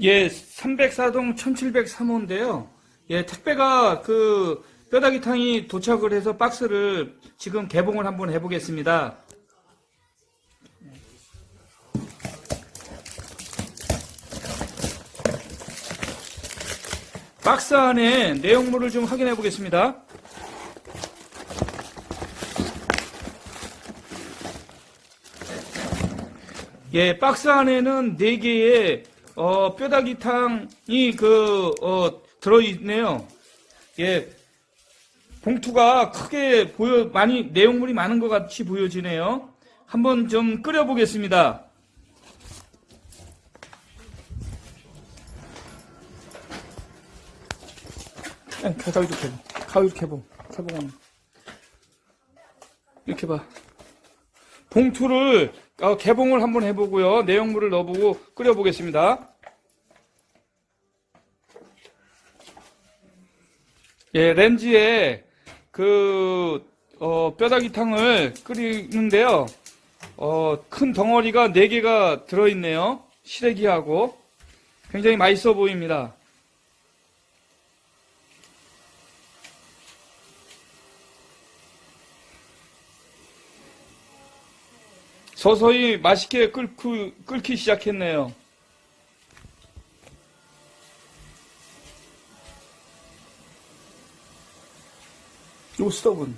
예, 304동 1703호인데요. 예, 택배가 그 뼈다귀탕이 도착을 해서 박스를 지금 개봉을 한번 해보겠습니다. 박스 안에 내용물을 좀 확인해 보겠습니다. 예, 박스 안에는 4개의 어, 뼈다귀탕이 그, 어, 들어있네요. 예, 봉투가 크게 보여, 많이, 내용물이 많은 것 같이 보여지네요. 한번 좀 끓여보겠습니다. 에, 가위 이렇게 해봐. 가위 이렇게 해봐. 개봉. 이렇게 봐. 봉투를 어, 개봉을 한번 해보고요. 내용물을 넣어보고 끓여보겠습니다. 예, 렌즈에 그 어, 뼈다귀탕을 끓이는데요. 어, 큰 덩어리가 4개가 들어있네요. 시래기하고 굉장히 맛있어 보입니다. 서서히 맛있게 끓고, 끓기 시작했네요. 요 스톱은